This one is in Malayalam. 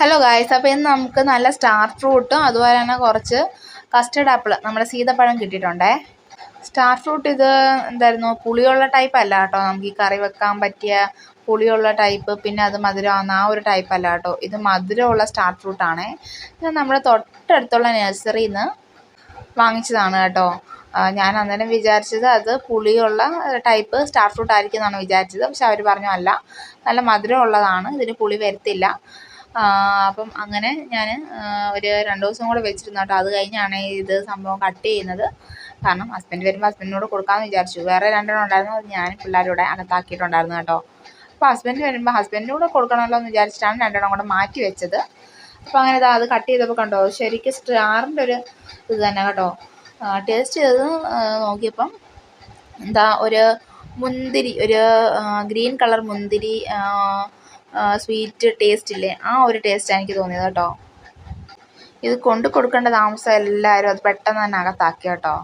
ഹലോ ഗായ്സ് അപ്പോൾ ഇന്ന് നമുക്ക് നല്ല സ്റ്റാർ ഫ്രൂട്ടും അതുപോലെ തന്നെ കുറച്ച് കസ്റ്റർഡ് ആപ്പിൾ നമ്മുടെ സീതപ്പഴം കിട്ടിയിട്ടുണ്ടേ. സ്റ്റാർ ഫ്രൂട്ട് ഇത് എന്തായിരുന്നു? പുളിയുള്ള ടൈപ്പ് അല്ല കേട്ടോ. നമുക്ക് ഈ കറി വെക്കാൻ പറ്റിയ പുളിയുള്ള ടൈപ്പ് പിന്നെ അത് മധുരമാകുന്ന ആ ഒരു ടൈപ്പ് അല്ല കേട്ടോ. ഇത് മധുരമുള്ള സ്റ്റാർ ഫ്രൂട്ടാണേ ഇത് നമ്മുടെ തൊട്ടടുത്തുള്ള നഴ്സറിയിൽ നിന്ന് വാങ്ങിച്ചതാണ് കേട്ടോ. ഞാൻ അന്നേരം വിചാരിച്ചത് അത് പുളിയുള്ള ടൈപ്പ് സ്റ്റാർ ഫ്രൂട്ട് ആയിരിക്കും എന്നാണ് വിചാരിച്ചത്. പക്ഷെ അവർ പറഞ്ഞു അല്ല നല്ല മധുരമുള്ളതാണ്. ഇതിന് പുളി വരത്തില്ല. അപ്പം അങ്ങനെ ഞാൻ ഒരു രണ്ട് ദിവസം കൂടെ വെച്ചിരുന്നു കേട്ടോ. അത് കഴിഞ്ഞാണ് ഇത് സംഭവം കട്ട് ചെയ്യുന്നത്. കാരണം ഹസ്ബൻഡ് വരുമ്പോൾ ഹസ്ബൻഡിനോട് കൊടുക്കാമെന്ന് വിചാരിച്ചു. വേറെ രണ്ടെണ്ണം ഉണ്ടായിരുന്നു. അത് ഞാൻ പിള്ളേരുടെ അകത്താക്കിയിട്ടുണ്ടായിരുന്നു കേട്ടോ. അപ്പോൾ ഹസ്ബൻഡ് വരുമ്പോൾ ഹസ്ബൻഡിന് കൂടെ കൊടുക്കണമല്ലോ എന്ന് വിചാരിച്ചിട്ടാണ് രണ്ടെണ്ണം കൂടെ മാറ്റി വെച്ചത്. അപ്പോൾ അങ്ങനെ ഇതാ അത് കട്ട് ചെയ്തപ്പോൾ കണ്ടോ ശരിക്കും സ്റ്റാറിന്റെ ഒരു ഇത് തന്നെ കേട്ടോ. ടേസ്റ്റ് ചെയ്ത് നോക്കിയപ്പം എന്താ ഒരു മുന്തിരി ഒരു ഗ്രീൻ കളർ മുന്തിരി സ്വീറ്റ് ടേസ്റ്റ് ഇല്ലേ? ആ ഒരു ടേസ്റ്റ് എനിക്ക് തോന്നിയത് കേട്ടോ. ഇത് കൊണ്ട് കൊടുക്കേണ്ട താമസം എല്ലാവരും അത് പെട്ടെന്ന് തന്നെ അകത്താക്കി കേട്ടോ.